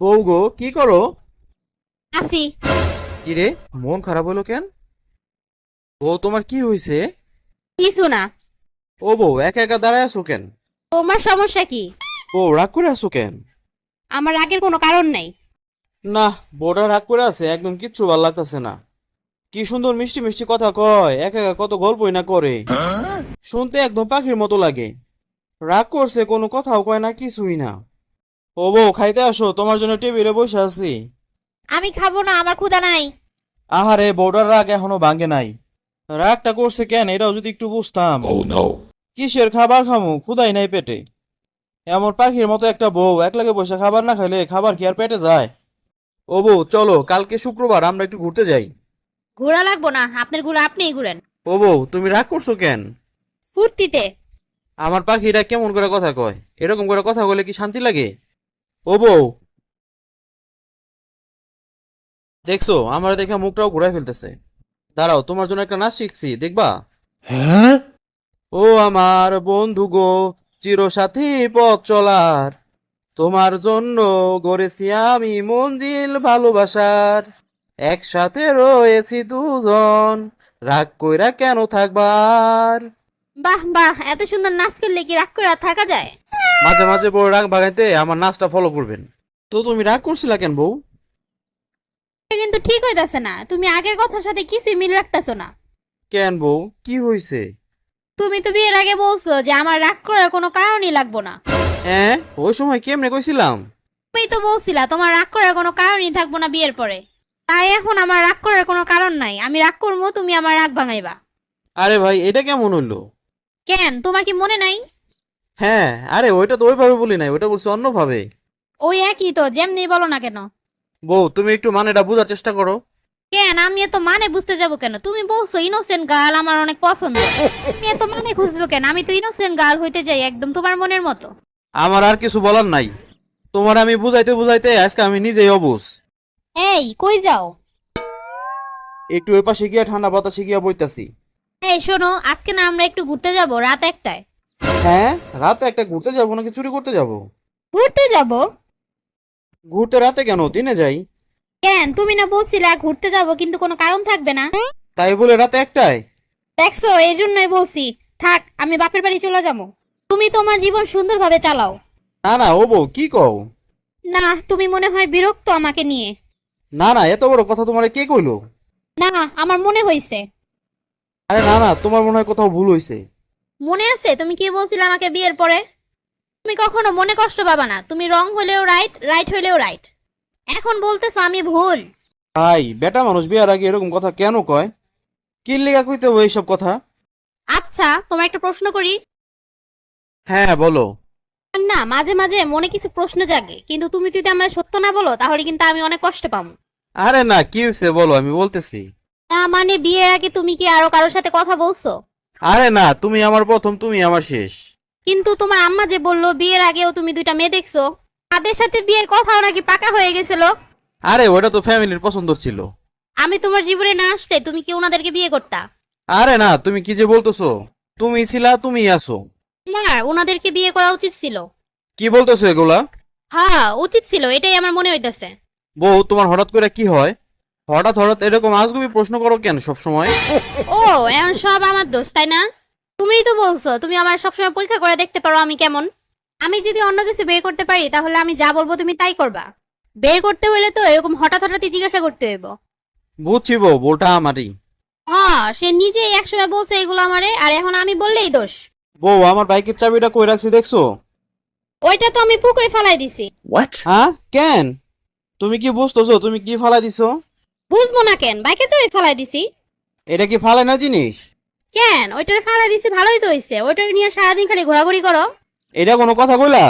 বউ গো কি করো? আসি কিরে মন খারাপ হলো কেন? ও তোমার কি হয়েছে কিছু না। ও বউ একা একা দাঁড়ায় আছো কেন? তোমার সমস্যা কি? ও রাগ করে আছো কেন? আমার রাগের কোনো কারণ নাই। না বউটা রাগ করে আছে একদম কিচ্ছু ভালো লাগতেছে না। কি সুন্দর মিষ্টি মিষ্টি কথা কয় একা একা কত গল্পই না করে। শুনতে একদম পাখির মতো লাগে। রাগ করছে কোনো কথাও কয় না কিছুই না। ও বউ খাইতে আসো তোমার জন্য টেবিলে বসে আছি। আমি খাব না আমার ক্ষুধা নাই। আহারে বউটার রাগ এখনও ভাঙে নাই। রাগটা করছে কেন এটাও যদি একটু বুঝতাম। Oh no. কিসের খাবার খামু? ক্ষুদাই নাই পেটে। এমন পাখির মতো একটা বউ একলাগে বসে খাবার না খাইলে খাবার কি আর পেটে যায়? ও বউ চলো কালকে শুক্রবার আমরা একটু ঘুরতে যাই। ঘোরা লাগবো না আপনার ঘোরা আপনিই ঘুরেন। ও বউ তুমি রাগ করছ কেন? ফুর্তিতে। আমার পাখিরা কেমন করে কথা কয়? এরকম করে কথা বলে কি শান্তি লাগে? ও বউ। দেখছ আমার দেখে মুখটাও ঘুরাই ফেলতেছে। দাঁড়াও তোমার জন্য একটা নাচ শিখছি দেখবা? Huh? ও আমার বন্ধু গো চিরসাথী পথ চলার। তোমার জন্য গড়েছি আমি মঞ্জিল ভালোবাসার। একসাথে রয়েছি দুজন রাগ কইরা কেন থাকবার? বাহ বাহ এত সুন্দর নাচ করলে কি রাগ করে আর থাকা যায়? মাঝে মাঝে বড় রাগ ভাগাইতে আমার নাচটা ফলো করবেন। তো তুমি রাগ করছিলা কেন বউ? কিন্তু ঠিক হইতাছে না। তুমি আগের কথার সাথে কিছুই মিল রাখতেছো না। কেন বউ? কি হয়েছে তুমি তো বিয়ের আগে বলছো যে আমার রাগ করার কোনো কারণই লাগবো না। হ্যাঁ ওই সময় কেমনে কইছিলাম? তুমি তো বলছিলা তোমার রাগ করার কোনো কারণই থাকব না বিয়ের পরে। তাই এখন আমার রাগ করার কোনো কারণ নাই। আমি রাগ করব তুমি আমার রাগ ভাঙাইবা। আরে ভাই এটা কেমন হলো কেন? তোমার কি মনে নাই? হ্যাঁ আরে ওইটা তো ওইভাবে বলি নাই ওইটা বলছি অন্যভাবে। ওই একই তো যেমনি বলো না কেন। বউ তুমি একটু মানেটা বোঝার চেষ্টা করো। কেন আমি এত মানে বুঝতে যাব কেন? তুমি বলছো ইনোসেন্ট গার্ল আমার অনেক পছন্দ। তুমি এত মানে খুঁজবো কেন? আমি তো ইনোসেন্ট গার্ল হইতে যাই একদম তোমার মনের মতো। আমার আর কিছু বলার নাই। তোমার আমি বুঝাইতে বুঝাইতে আজকে আমি নিজেই অবুঝ। এই কই যাও? একটু ওই পাশে গিয়া ঠান্ডা বাতাসে গিয়া বইতাছি। এই শোনো আজকে না আমরা একটু ঘুরতে যাব রাত একটায়। হ্যাঁ? রাতে একটা ঘুরতে যাব নাকি চুরি করতে যাব? ঘুরতে যাব? ঘুরতে রাতে কেন? দিনে যাই। কেন? তুমি না বলছিলা ঘুরতে যাব কিন্তু কোনো কারণ থাকবে না। তাই বলে রাতে একটাই? দেখছ এই জন্যই বলছি। থাক আমি বাপের বাড়ি চলে যাব। তুমি তোমার জীবন সুন্দরভাবে চালাও। না না ও বউ কি কও? না তুমি মনে হয় বিরক্ত আমাকে নিয়ে। না না এত বড় কথা তোমার কে কইলো? না আমার মনে হইছে। আরে না না তোমার মনে হয় কোথাও ভুল হইছে। মনে আছে? তুমি কি বলছিলে আমাকে বিয়ের পরে? তুমি কখনো মনে কষ্ট পাবা না। তুমি রং হলেও রাইট রাইট হলেও রাইট এখন বলতেছো আমি ভুল। ভাই বেটা মানুষ বিয়ার আগে এরকম কথা কেন কয়? কি লেগা কইতে হবে এইসব কথা? আচ্ছা তোমার একটা প্রশ্ন করি। হ্যাঁ বলো। না মাঝে মাঝে মনে কিছু প্রশ্ন জাগে। কিন্তু তুমি যদি আমার সত্য না বলো তাহলে কিন্তু আমি অনেক কষ্ট পাবো। আরে না কি হয়েছে বলো আমি বলতেছি। না মানে বিয়ের আগে তুমি কি আরও কারোর সাথে কথা বলছো? আরে না তুমি আমার প্রথম তুমি আমার শেষ। কিন্তু তোমার আম্মা যে বলল বিয়ের আগেও তুমি দুইটা মেয়ে দেখছ তাদের সাথে বিয়ের কথাও নাকি পাকা হয়ে গেছিল? আরে ওটা তো ফ্যামিলির পছন্দ ছিল। আমি তোমার জীবনে না আসলে তুমি কি ওনাদেরকে বিয়ে করতা? আরে না তুমি কি যে বলতেছো? তুমি ছিলা তুমি আছো। না ওনাদেরকে বিয়ে করা উচিত ছিল। কি বলতেছো এগুলা? হ্যাঁ উচিত ছিল এটাই আমার মনে হইতেছে। বউ তোমার হঠাৎ করে কি হয়? হঠাৎ হঠাৎ এরকম আজগুবি প্রশ্ন করো কেন সব সময় ও এখন সব আমার দোষ তাই না? তুমিই তো বলছো তুমি আমার সবসময় পরীক্ষা করে দেখতে পারো আমি কেমন। আমি যদি অন্য কিছু বের করতে পারি তাহলে আমি যা বলব তুমি তাই করবা। বের করতে হলে তো এরকম হঠাৎ হঠাৎই জিজ্ঞাসা করতে হইব। বুঝছি বউ বউটা আমারই। হ্যাঁ সে নিজেই একসময় বলছে এগুলো আমারে আর এখন আমি বললেই দোষ। বউ আমার বাইকের চাবিটা কই রাখছি দেখছ? ওইটা তো আমি পুকুরে ফেলাই দিছি? হ্যাঁ? কেন? তুমি কি বুঝতেছো? তুমি কি ফালাই দিছো? বুঝব না কেন বাইকে চাবি ফেলাই দিছি। এটা কি ফালাই না জিনিস? কেন? ওইটার ফালাই দিছি ভালোই তো হইছে। ওইটা নিয়ে সারাদিন খালি ঘোরাঘুরি করো। এটা কোনো কথা কইলা?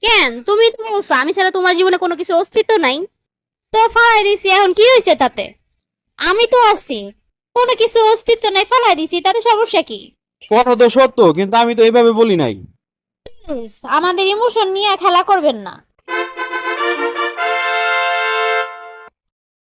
কেন? তুমি তো বলছো আমি ছাড়া তোমার জীবনে কোনো কিছুর অস্তিত্ব নাই। তো ফালাই দিছি এখন কি হয়েছে তাতে? আমি তো আছি। কোনো কিছুর অস্তিত্ব নাই ফালাই দিছি তাতে সমস্যা কি? কথা তো সত্য কিন্তু আমি তো এইভাবে বলি নাই। আমাদের ইমোশন নিয়ে খেলা করবেন না।